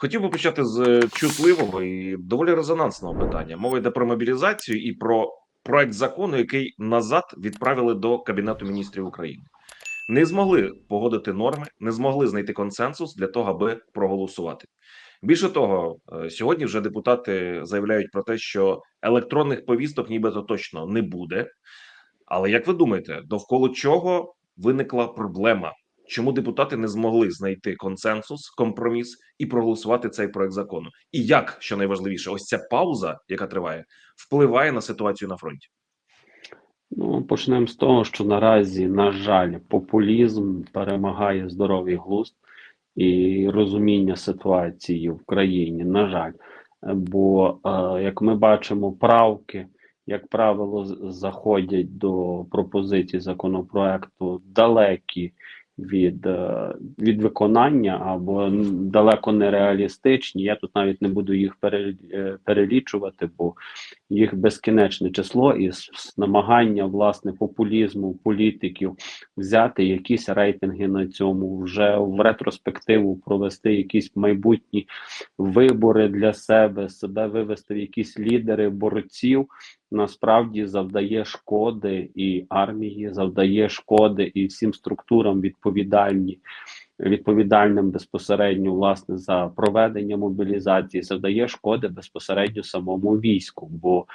Хотів би почати з чутливого і доволі резонансного питання. Мова йде про мобілізацію і про проект закону, який назад відправили до Кабінету міністрів України. Не змогли погодити норми, не змогли знайти консенсус для того, аби проголосувати. Більше того, е, сьогодні вже депутати заявляють про те, що електронних повісток нібито точно не буде. Але як ви думаєте, довкола чого виникла проблема? Чому депутати не змогли знайти консенсус, компроміс і проголосувати цей проект закону? І як що найважливіше, ось ця пауза, яка триває, впливає на ситуацію на фронті? Ну, почнемо з того, що наразі, на жаль, популізм перемагає здоровий глузд і розуміння ситуації в країні. На жаль, бо е, як ми бачимо, правки, як правило, заходять до пропозицій законопроекту далекі від, е, від виконання або далеко нереалістичні. Я тут навіть не буду їх е, перелічувати, бо їх безкінечне число і намагання власне популізму політиків взяти якісь рейтинги на цьому, вже в ретроспективу провести якісь майбутні вибори для себе, себе вивести в якісь лідери борців. Насправді завдає шкоди і армії, завдає шкоди і всім структурам відповідальні відповідальним безпосередньо власне за проведення мобілізації, завдає шкоди безпосередньо самому війську. Бо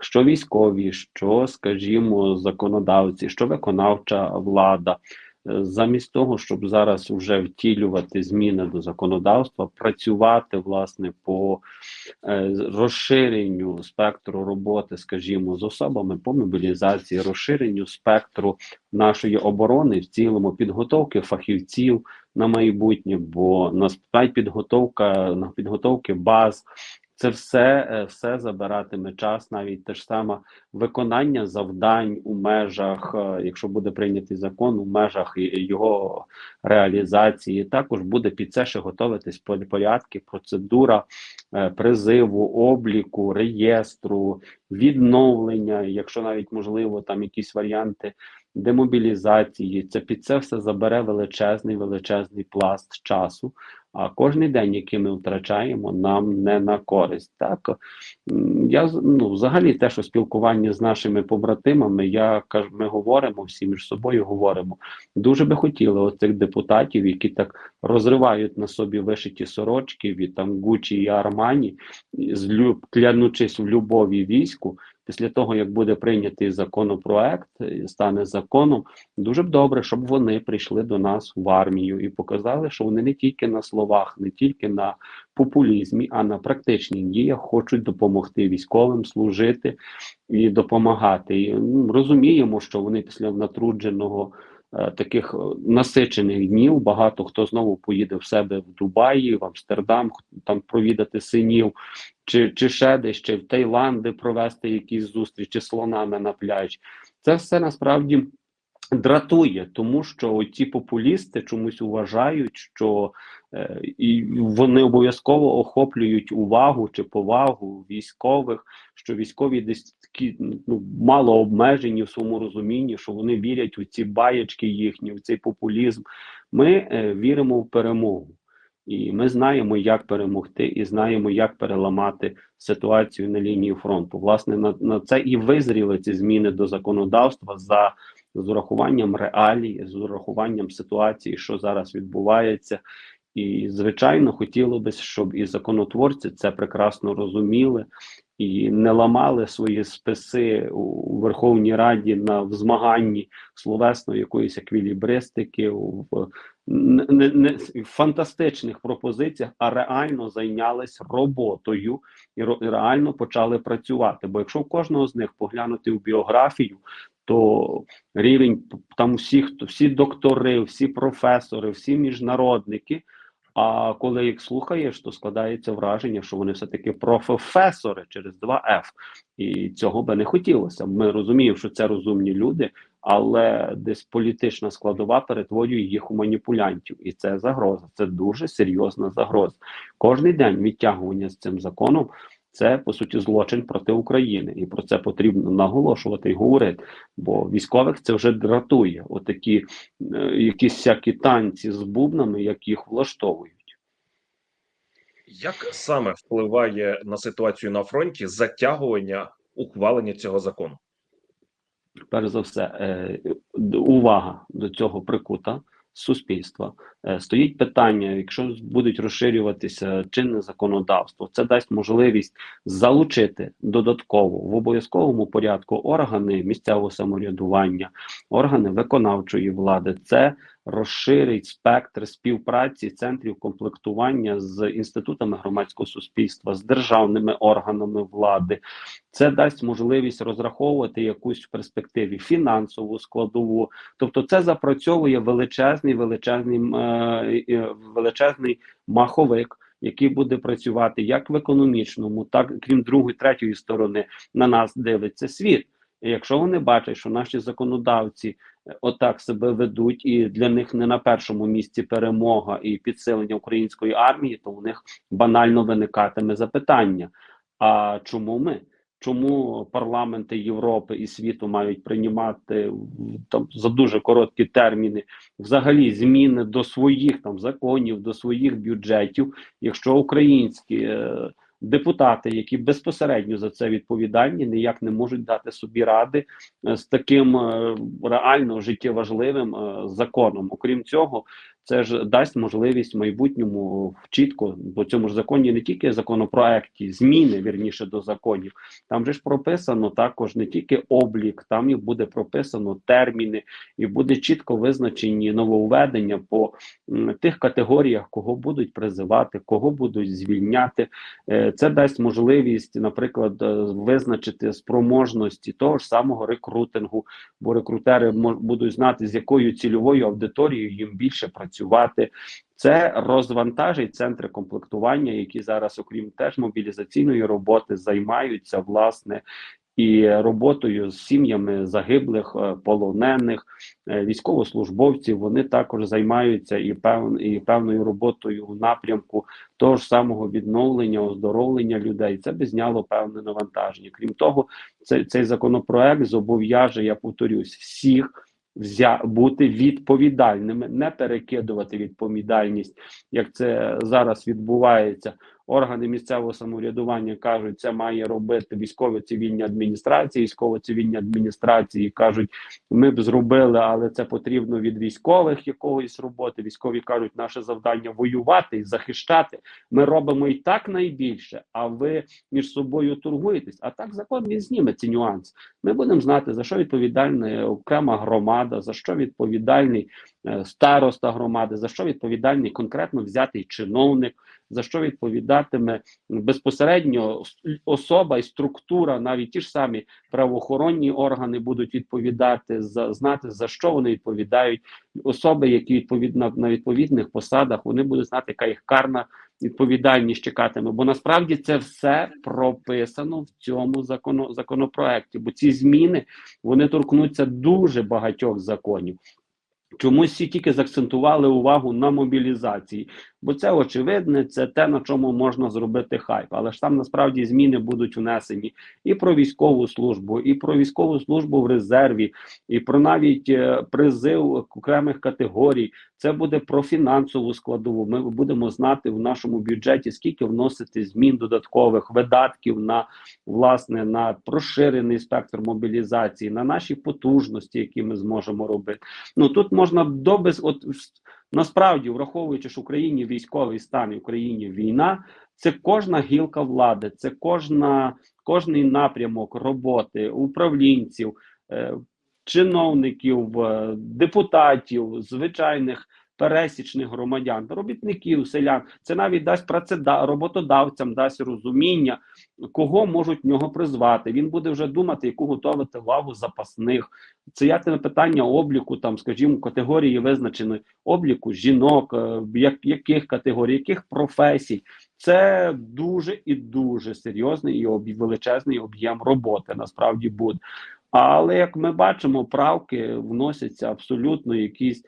що військові, що, скажімо, законодавці, що виконавча влада. Замість того, щоб зараз вже втілювати зміни до законодавства, працювати власне по е, розширенню спектру роботи, скажімо, з особами по мобілізації, розширенню спектру нашої оборони в цілому, підготовки фахівців на майбутнє, бо насправді підготовка на підготовки баз. Це все, е, все забиратиме час, навіть те ж саме виконання завдань у межах, е, якщо буде прийнятий закон, у межах його реалізації. Також буде під це ще готуватись порядки, процедура е, призиву, обліку, реєстру, відновлення, якщо навіть можливо там якісь варіанти демобілізації. Це під це все забере величезний величезний пласт часу. А кожний день, який ми втрачаємо, нам не на користь. Так я ну, взагалі те, що спілкування з нашими побратимами, я кажу, ми говоримо всі між собою говоримо. Дуже би хотіли оцих депутатів, які так розривають на собі вишиті сорочки від там Гучі і Армані, клянучись в любові війську. Після того, як буде прийнятий законопроект, стане законом, дуже б добре, щоб вони прийшли до нас в армію і показали, що вони не тільки на словах, не тільки на популізмі, а на практичних діях хочуть допомогти військовим служити і допомагати. І ну, розуміємо, що вони після натрудженого. Е, Таких е, насичених днів багато хто знову поїде в себе в Дубаї, в Амстердам, там провідати синів, чи, чи ще десь, чи в Таїланди провести якісь зустрічі з слонами на пляж. Це все насправді дратує, тому що ці популісти чомусь вважають, що е, і вони обов'язково охоплюють увагу чи повагу військових, що військові десь такі ну, мало обмежені в своєму розумінні, що вони вірять у ці баєчки їхні, в цей популізм. Ми е, віримо в перемогу. І ми знаємо, як перемогти, і знаємо, як переламати ситуацію на лінії фронту. Власне, на, на це і визріли ці зміни до законодавства за з урахуванням реалій, з урахуванням ситуації, що зараз відбувається. І, звичайно, хотіло би, щоб і законотворці це прекрасно розуміли і не ламали свої списи у Верховній Раді на в змаганні словесно якоїсь еквілібристики, в не, не, фантастичних пропозиціях, а реально зайнялись роботою і реально почали працювати. Бо якщо в кожного з них поглянути в біографію, то рівень там всі, хто всі доктори, всі професори, всі міжнародники. А коли їх слухаєш, то складається враження, що вони все таки професори через 2F. І цього би не хотілося. Ми розуміємо, що це розумні люди, але десь політична складова перетворює їх у маніпулянтів, і це загроза. Це дуже серйозна загроза. Кожний день відтягування з цим законом це по суті злочин проти України, і про це потрібно наголошувати і говорити. Бо військових це вже дратує. Отакі е, якісь всякі танці з бубнами, як їх влаштовують. Як саме впливає на ситуацію на фронті затягування ухвалення цього закону? перш за все, е, увага до цього прикута суспільства. Е, Стоїть питання: якщо будуть розширюватися чинне законодавство, це дасть можливість залучити додатково в обов'язковому порядку органи місцевого самоврядування, органи виконавчої влади. Це розширить спектр співпраці центрів комплектування з інститутами громадського суспільства, з державними органами влади. Це дасть можливість розраховувати якусь в перспективі фінансову складову. Тобто, це запрацьовує величезний, величезний, е, величезний маховик. Який буде працювати як в економічному, так крім другої, третьої сторони, на нас дивиться світ. І якщо вони бачать, що наші законодавці е, отак себе ведуть, і для них не на першому місці перемога і підсилення української армії, то у них банально виникатиме запитання: а чому ми? Чому парламенти Європи і світу мають приймати там за дуже короткі терміни взагалі зміни до своїх там законів, до своїх бюджетів, якщо українські е, депутати, які безпосередньо за це відповідальні, ніяк не можуть дати собі ради е, з таким е, реально життєважливим е, законом. Окрім цього, це ж дасть можливість в майбутньому чітко, бо цьому ж законі не тільки законопроекті, зміни вірніше до законів. Там же ж прописано також не тільки облік, там і буде прописано терміни, і буде чітко визначені нововведення по тих категоріях, кого будуть призивати, кого будуть звільняти. Е, Це дасть можливість, наприклад, е, визначити спроможності того ж самого рекрутингу, бо рекрутери будуть знати, з якою цільовою аудиторією їм більше працювати. Це розвантажить центри комплектування, які зараз, окрім теж мобілізаційної роботи, займаються власне і роботою з сім'ями загиблих, е, полонених, е, військовослужбовців. Вони також займаються і пев, і певною роботою в напрямку того ж самого відновлення, оздоровлення людей. Це би зняло певне навантаження. Крім того, цей, цей законопроект зобов'яже, я повторюсь, всіх. Взя бути відповідальними, не перекидувати відповідальність, як це зараз відбувається. Органи місцевого самоврядування кажуть, це має робити військово-цивільні адміністрації. Військово-цивільні адміністрації кажуть, ми б зробили, але це потрібно від військових якоїсь роботи. Військові кажуть, наше завдання воювати і захищати. Ми робимо і так найбільше, а ви між собою торгуєтесь. А так закон він зніме ці нюанси. Ми будемо знати, за що відповідальна окрема громада, за що відповідальний е, староста громади, за що відповідальний конкретно взятий чиновник, за що відповідатиме безпосередньо особа і структура, навіть ті ж самі правоохоронні органи будуть відповідати за знати за що вони відповідають. Особи, які відповідно на відповідних посадах, вони будуть знати, яка їх карна відповідальність чекатиме. Бо насправді це все прописано в цьому законо, законопроекті. Бо ці зміни вони торкнуться дуже багатьох законів. Чомусь всі тільки заакцентували увагу на мобілізації, бо це очевидне, це те, на чому можна зробити хайп. Але ж там насправді зміни будуть внесені і про військову службу, і про військову службу в резерві, і про навіть е, призив окремих категорій. Це буде про фінансову складову. Ми будемо знати в нашому бюджеті, скільки вносити змін додаткових видатків на власне на розширений спектр мобілізації, на наші потужності, які ми зможемо робити. Ну тут можна до без от насправді, враховуючи, що в Україні військовий стан в Україні війна, це кожна гілка влади, це кожна кожний напрямок роботи управлінців, е, чиновників, е, депутатів, звичайних. Пересічних громадян, робітників, селян, це навіть дасть працеда роботодавцям, дасть розуміння, кого можуть в нього призвати. Він буде вже думати, яку готувати лаву запасних. Це як на питання обліку, там, скажімо, категорії визначеної обліку жінок, е, як, яких категорій, яких професій. Це дуже і дуже серйозний і об, величезний об'єм роботи насправді буде. Але як ми бачимо, правки вносяться абсолютно якісь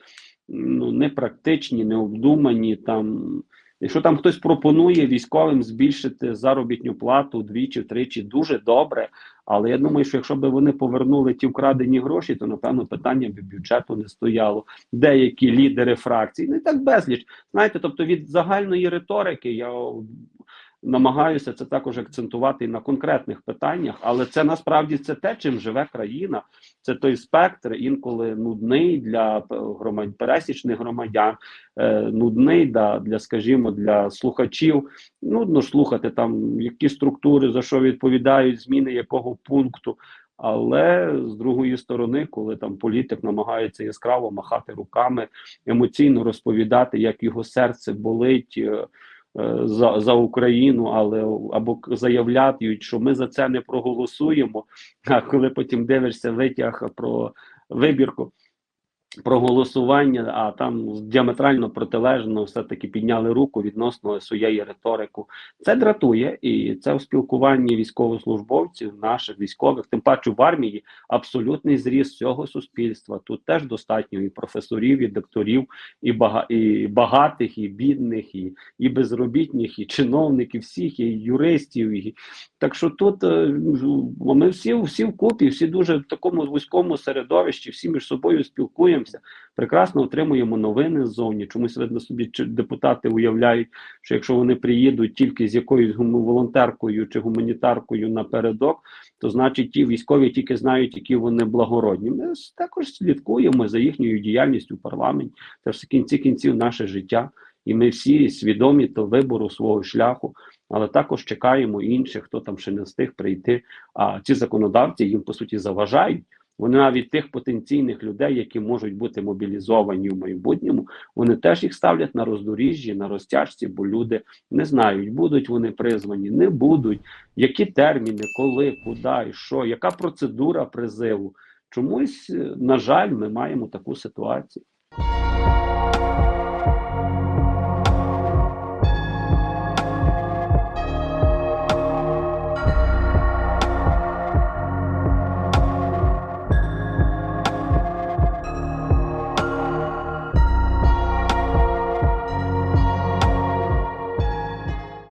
ну непрактичні, необдумані там. Якщо там хтось пропонує військовим збільшити заробітну плату двічі, втричі, дуже добре. Але я думаю, що якщо б вони повернули ті вкрадені гроші, то напевно питання б бюджету не стояло. Деякі лідери фракцій, не так безліч. Знаєте, тобто від загальної риторики я намагаюся це також акцентувати і на конкретних питаннях, але це насправді це те, чим живе країна. Це той спектр, інколи нудний для громад пересічних громадян, е, нудний да, для, скажімо, для слухачів. Нудно слухати там, які структури за що відповідають, зміни якого пункту. Але з другої сторони, коли там політик намагається яскраво махати руками, емоційно розповідати, як його серце болить. Е, За за Україну, але або заявляють, що ми за це не проголосуємо. А коли потім дивишся витяг про вибірку про голосування, а там діаметрально протилежно все-таки підняли руку відносно своєї риторику. Це дратує, і це в спілкуванні військовослужбовців, наших військових, тим паче в армії, абсолютний зріст всього суспільства. Тут теж достатньо і професорів, і докторів, і бага і багатих, і бідних, і, і безробітних, і чиновників, всіх, і юристів. І... Так що тут е, ми всі, всі вкупі, всі дуже в такому вузькому середовищі, всі між собою спілкуємося, прекрасно отримуємо новини ззовні. Чомусь видно собі чи депутати уявляють, що якщо вони приїдуть тільки з якоюсь волонтеркою чи гуманітаркою напередок, то значить ті військові тільки знають, які вони благородні. Ми також слідкуємо за їхньою діяльністю в парламенті. Це ж в кінці кінців наше життя, і ми всі свідомі до вибору свого шляху. Але також чекаємо інших, хто там ще не встиг прийти. А ці законодавці їм по суті заважають. Вони навіть тих потенційних людей, які можуть бути мобілізовані в майбутньому, вони теж їх ставлять на роздоріжжі, на розтяжці, бо люди не знають, будуть вони призвані, не будуть, які терміни, коли, куди що, яка процедура призиву. Чомусь, е, на жаль, ми маємо таку ситуацію.